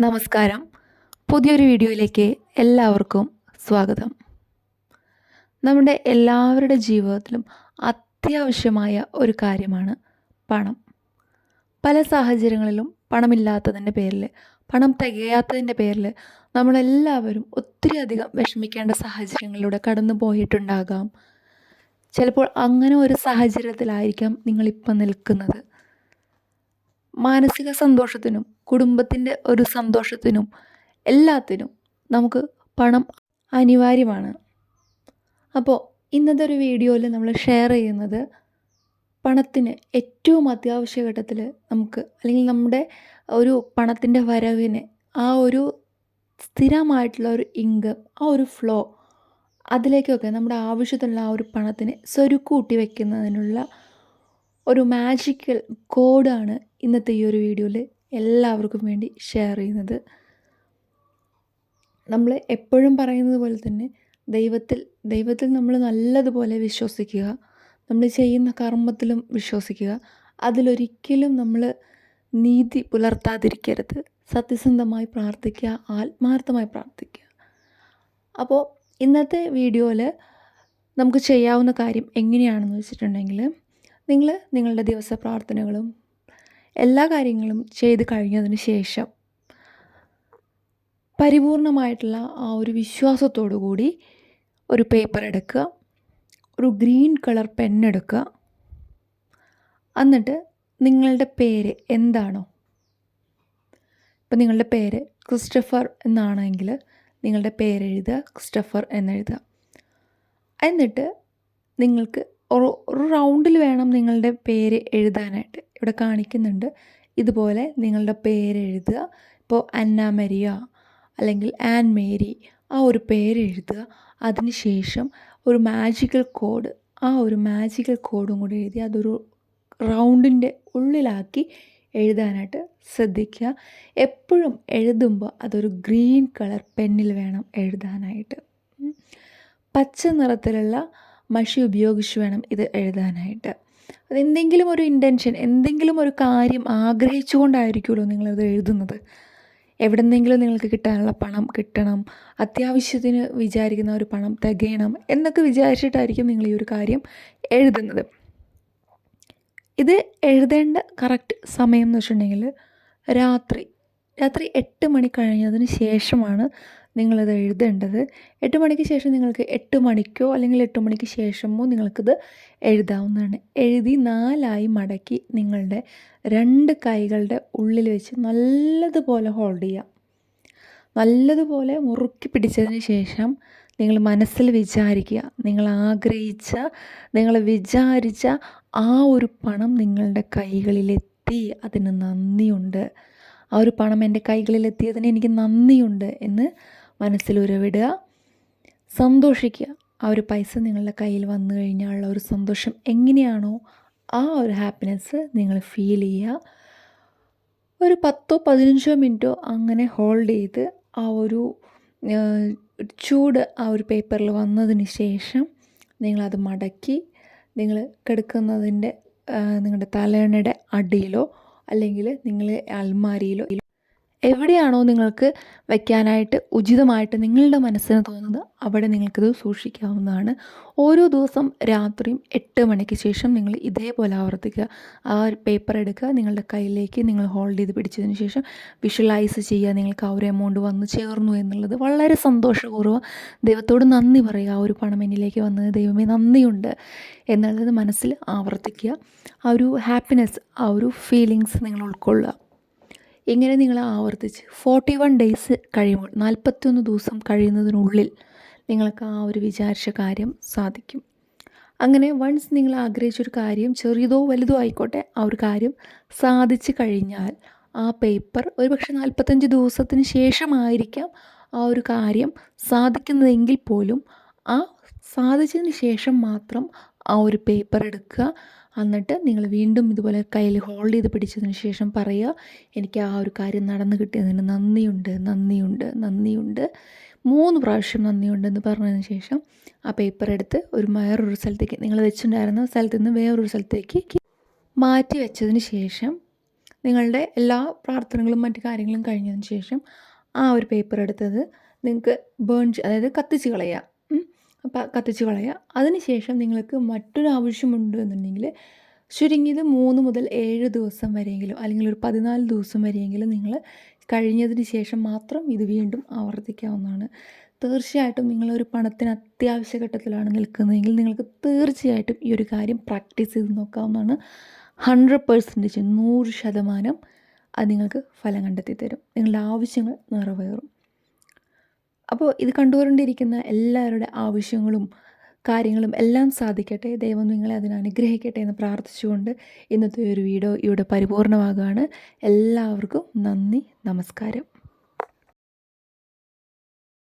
നമസ്കാരം. പുതിയൊരു വീഡിയോയിലേക്ക് എല്ലാവർക്കും സ്വാഗതം. നമ്മുടെ എല്ലാവരുടെ ജീവിതത്തിലും അത്യാവശ്യമായ ഒരു കാര്യമാണ് പണം. പല സാഹചര്യങ്ങളിലും പണമില്ലാത്തതിന്റെ പേരിൽ പണം തികയാത്തതിന്റെ പേരിൽ നമ്മളെല്ലാവരും ഒത്തിരി അധികം വിഷമിക്കേണ്ട സാഹചര്യങ്ങളിലൂടെ കടന്നു പോയിട്ടുണ്ടാകാം. ചിലപ്പോൾ അങ്ങനെ ഒരു സാഹചര്യത്തിലായിരിക്കാം നിങ്ങളിപ്പം നിൽക്കുന്നത്. മാനസിക സന്തോഷത്തിനും കുടുംബത്തിന്റെ ഒരു സന്തോഷത്തിനും എല്ലാത്തിനും നമുക്ക് പണം അനിവാര്യമാണ്. അപ്പോൾ ഇന്നത്തെ ഒരു വീഡിയോയിൽ നമ്മൾ ഷെയർ ചെയ്യുന്നത് പണത്തിന് ഏറ്റവും അത്യാവശ്യ ഘട്ടത്തിൽ നമുക്ക് അല്ലെങ്കിൽ നമ്മുടെ ഒരു പണത്തിന്റെ വരവിന് ആ ഒരു സ്ഥിരമായിട്ടുള്ള ഒരു ഇൻകം ആ ഒരു ഫ്ലോ അതിലേക്കൊക്കെ നമ്മുടെ ആവശ്യത്തിനുള്ള ആ ഒരു പണത്തിന് സ്വരുക്കൂട്ടി വയ്ക്കുന്നതിനുള്ള ഒരു മാജിക്കൽ കോഡാണ് ഇന്നത്തെ ഈ ഒരു വീഡിയോയിൽ എല്ലാവർക്കും വേണ്ടി ഷെയർ ചെയ്യുന്നത്. നമ്മൾ എപ്പോഴും പറയുന്നത് പോലെ തന്നെ ദൈവത്തിൽ ദൈവത്തിൽ നമ്മൾ നല്ലതുപോലെ വിശ്വസിക്കുക നമ്മൾ ചെയ്യുന്ന കർമ്മത്തിലും വിശ്വസിക്കുക. അതിലൊരിക്കലും നമ്മൾ നീതി പുലർത്താതിരിക്കരുത്. സത്യസന്ധമായി പ്രാർത്ഥിക്കുക ആത്മാർത്ഥമായി പ്രാർത്ഥിക്കുക. അപ്പോൾ ഇന്നത്തെ വീഡിയോയിൽ നമുക്ക് ചെയ്യാവുന്ന കാര്യം എങ്ങനെയാണെന്ന് വെച്ചിട്ടുണ്ടെങ്കിൽ നിങ്ങൾ നിങ്ങളുടെ ദിവസ പ്രാർത്ഥനകളും എല്ലാ കാര്യങ്ങളും ചെയ്ത് കഴിഞ്ഞതിന് ശേഷം പരിപൂർണമായിട്ടുള്ള ആ ഒരു വിശ്വാസത്തോടു കൂടി ഒരു പേപ്പർ എടുക്കുക. ഒരു ഗ്രീൻ കളർ പെൻ എടുക്കുക. എന്നിട്ട് നിങ്ങളുടെ പേര് എന്താണോ? ഇപ്പം നിങ്ങളുടെ പേര് ക്രിസ്റ്റഫർ എന്നാണെങ്കിൽ നിങ്ങളുടെ പേരെഴുതുക. ക്രിസ്റ്റഫർ എന്നെഴുതുക. എന്നിട്ട് നിങ്ങൾക്ക് ഒരു റൗണ്ടിൽ വേണം നിങ്ങളുടെ പേര് എഴുതാനായിട്ട്. ഇവിടെ കാണിക്കുന്നുണ്ട്. ഇതുപോലെ നിങ്ങളുടെ പേര് എഴുതുക. ഇപ്പോൾ അന്ന മരിയ അല്ലെങ്കിൽ ആൻ മേരി ആ ഒരു പേര് എഴുതുക. അതിനുശേഷം ഒരു മാജിക്കൽ കോഡ് ആ ഒരു മാജിക്കൽ കോഡും കൂടി എഴുതി അതൊരു റൗണ്ടിന്റെ ഉള്ളിലാക്കി എഴുതാനായിട്ട് ശ്രദ്ധിക്കുക. എപ്പോഴും എഴുതുമ്പോൾ അതൊരു ഗ്രീൻ കളർ പെന്നിൽ വേണം എഴുതാനായിട്ട്. പച്ച നിറത്തിലുള്ള മഷി ഉപയോഗിച്ച് വേണം ഇത് എഴുതാനായിട്ട്. അതെന്തെങ്കിലും ഒരു ഇന്റൻഷൻ എന്തെങ്കിലും ഒരു കാര്യം ആഗ്രഹിച്ചുകൊണ്ടായിരിക്കുമല്ലോ നിങ്ങളത് എഴുതുന്നത്. എവിടെന്നെങ്കിലും നിങ്ങൾക്ക് കിട്ടാനുള്ള പണം കിട്ടണം അത്യാവശ്യത്തിന് വിചാരിക്കുന്ന ഒരു പണം തികയണം എന്നൊക്കെ വിചാരിച്ചിട്ടായിരിക്കും നിങ്ങൾ ഈ ഒരു കാര്യം എഴുതുന്നത്. ഇത് എഴുതേണ്ട കറക്റ്റ് സമയം എന്ന് വെച്ചിട്ടുണ്ടെങ്കിൽ രാത്രി രാത്രി എട്ട് മണി കഴിഞ്ഞതിന് ശേഷമാണ് നിങ്ങളിത് എഴുതേണ്ടത്. എട്ട് മണിക്ക് ശേഷം നിങ്ങൾക്ക് എട്ട് മണിക്കോ അല്ലെങ്കിൽ എട്ട് മണിക്ക് ശേഷമോ നിങ്ങൾക്കിത് എഴുതാവുന്നതാണ്. എഴുതി നാലായി മടക്കി നിങ്ങളുടെ രണ്ട് കൈകളുടെ ഉള്ളിൽ വെച്ച് നല്ലതുപോലെ ഹോൾഡ് ചെയ്യാം. നല്ലതുപോലെ മുറുക്കി പിടിച്ചതിന് ശേഷം നിങ്ങൾ മനസ്സിൽ വിചാരിക്കുക. നിങ്ങൾ ആഗ്രഹിച്ച നിങ്ങൾ വിചാരിച്ച ആ ഒരു പണം നിങ്ങളുടെ കൈകളിലെത്തി. അതിന് നന്ദിയുണ്ട്. ആ ഒരു പണം എന്റെ കൈകളിലെത്തിയതിന് എനിക്ക് നന്ദിയുണ്ട് എന്ന് മനസ്സിൽ ഉരവിടുക സന്തോഷിക്കുക. ആ ഒരു പൈസ നിങ്ങളുടെ കയ്യിൽ വന്നു കഴിഞ്ഞാലുള്ള ഒരു സന്തോഷം എങ്ങനെയാണോ ആ ഒരു ഹാപ്പിനെസ് നിങ്ങൾ ഫീൽ ചെയ്യുക. ഒരു പത്തോ പതിനഞ്ചോ മിനിറ്റോ അങ്ങനെ ഹോൾഡ് ചെയ്ത് ആ ഒരു ചൂട് ആ ഒരു പേപ്പറിൽ വന്നതിന് ശേഷം നിങ്ങളത് മടക്കി നിങ്ങൾ കിടക്കുന്നതിന്റെ നിങ്ങളുടെ തലയണയുടെ അടിയിലോ അല്ലെങ്കിൽ നിങ്ങൾ അൽമാരിയിലോ എവിടെയാണോ നിങ്ങൾക്ക് വയ്ക്കാനായിട്ട് ഉചിതമായിട്ട് നിങ്ങളുടെ മനസ്സിന് തോന്നുന്നത് അവിടെ നിങ്ങൾക്കിത് സൂക്ഷിക്കാവുന്നതാണ്. ഓരോ ദിവസം രാത്രിയും എട്ട് മണിക്ക് ശേഷം നിങ്ങൾ ഇതേപോലെ ആവർത്തിക്കുക. ആ പേപ്പർ എടുക്കുക. നിങ്ങളുടെ കയ്യിലേക്ക് നിങ്ങൾ ഹോൾഡ് ചെയ്ത് പിടിച്ചതിന് ശേഷം വിഷ്വലൈസ് ചെയ്യുക. നിങ്ങൾക്ക് ആ ഒരു എമൗണ്ട് വന്ന് ചേർന്നു എന്നുള്ളത് വളരെ സന്തോഷപൂർവം ദൈവത്തോട് നന്ദി പറയുക. ആ ഒരു പണം എന്നിലേക്ക് വന്നത് ദൈവമേ നന്ദിയുണ്ട് എന്നുള്ളത് മനസ്സിൽ ആവർത്തിക്കുക. ആ ഒരു ഹാപ്പിനെസ് ആ ഒരു ഫീലിങ്സ് നിങ്ങൾ ഉൾക്കൊള്ളുക. ഇങ്ങനെ നിങ്ങൾ ആവർത്തിച്ച്? ഫോർട്ടി വൺ ഡേയ്സ് കഴിയുമ്പോൾ നാൽപ്പത്തൊന്ന് ദിവസം കഴിയുന്നതിനുള്ളിൽ നിങ്ങൾക്ക് ആ ഒരു വിചാരിച്ച കാര്യം സാധിക്കും. അങ്ങനെ വൺസ് നിങ്ങൾ ആഗ്രഹിച്ചൊരു കാര്യം ചെറിയതോ വലുതോ ആയിക്കോട്ടെ ആ ഒരു കാര്യം സാധിച്ചു കഴിഞ്ഞാൽ ആ പേപ്പർ ഒരു പക്ഷേ നാൽപ്പത്തഞ്ച് ദിവസത്തിന് ശേഷമായിരിക്കാം ആ ഒരു കാര്യം സാധിക്കുന്നതെങ്കിൽ പോലും ആ സാധിച്ചതിന് ശേഷം മാത്രം ആ ഒരു പേപ്പർ എടുക്കുക. എന്നിട്ട് നിങ്ങൾ വീണ്ടും ഇതുപോലെ കയ്യിൽ ഹോൾഡ് ചെയ്ത് പിടിച്ചതിന് ശേഷം പറയുക എനിക്ക് ആ ഒരു കാര്യം നടന്നു കിട്ടിയതിന് നന്ദിയുണ്ട് നന്ദിയുണ്ട് നന്ദിയുണ്ട്. മൂന്ന് പ്രാവശ്യം നന്ദിയുണ്ടെന്ന് പറഞ്ഞതിന് ശേഷം ആ പേപ്പർ എടുത്ത് ഒരു വേറൊരു സ്ഥലത്തേക്ക് നിങ്ങൾ വെച്ചിട്ടുണ്ടായിരുന്ന സ്ഥലത്ത് നിന്ന് വേറൊരു സ്ഥലത്തേക്ക് മാറ്റി വെച്ചതിന് ശേഷം നിങ്ങളുടെ എല്ലാ പ്രാർത്ഥനകളും മറ്റു കാര്യങ്ങളും കഴിഞ്ഞതിന് ശേഷം ആ ഒരു പേപ്പർ എടുത്തത് നിങ്ങൾക്ക് ബേൺ അതായത് കത്തിച്ച് കളയുക അപ്പം കത്തിച്ച് കളയുക. അതിനുശേഷം നിങ്ങൾക്ക് മറ്റൊരു ആവശ്യമുണ്ട് എന്നുണ്ടെങ്കിൽ ചുരുങ്ങിയത് മൂന്ന് മുതൽ ഏഴ് ദിവസം വരെയെങ്കിലും അല്ലെങ്കിൽ ഒരു പതിനാല് ദിവസം വരെയെങ്കിലും നിങ്ങൾ കഴിഞ്ഞതിന് ശേഷം മാത്രം ഇത് വീണ്ടും ആവർത്തിക്കാവുന്നതാണ്. തീർച്ചയായിട്ടും നിങ്ങളൊരു പണത്തിന് അത്യാവശ്യ ഘട്ടത്തിലാണ് നിൽക്കുന്നതെങ്കിൽ നിങ്ങൾക്ക് തീർച്ചയായിട്ടും ഈ ഒരു കാര്യം പ്രാക്ടീസ് ചെയ്ത് നോക്കാവുന്നതാണ്. ഹൺഡ്രഡ് പേഴ്സന്റേജ് നൂറ് ശതമാനം അത് നിങ്ങൾക്ക് ഫലം കണ്ടെത്തി തരും നിങ്ങളുടെ ആവശ്യങ്ങൾ നിറവേറും. അപ്പോൾ ഇത് കണ്ടുകൊണ്ടിരിക്കുന്ന എല്ലാവരുടെ ആവശ്യങ്ങളും കാര്യങ്ങളും എല്ലാം സാധിക്കട്ടെ. ദൈവം നിങ്ങളെ അതിനനുഗ്രഹിക്കട്ടെ എന്ന് പ്രാർത്ഥിച്ചുകൊണ്ട് ഇന്നത്തെ ഒരു വീഡിയോ ഇവിടെ പരിപൂർണമാകുകയാണ്. എല്ലാവർക്കും നന്ദി നമസ്കാരം.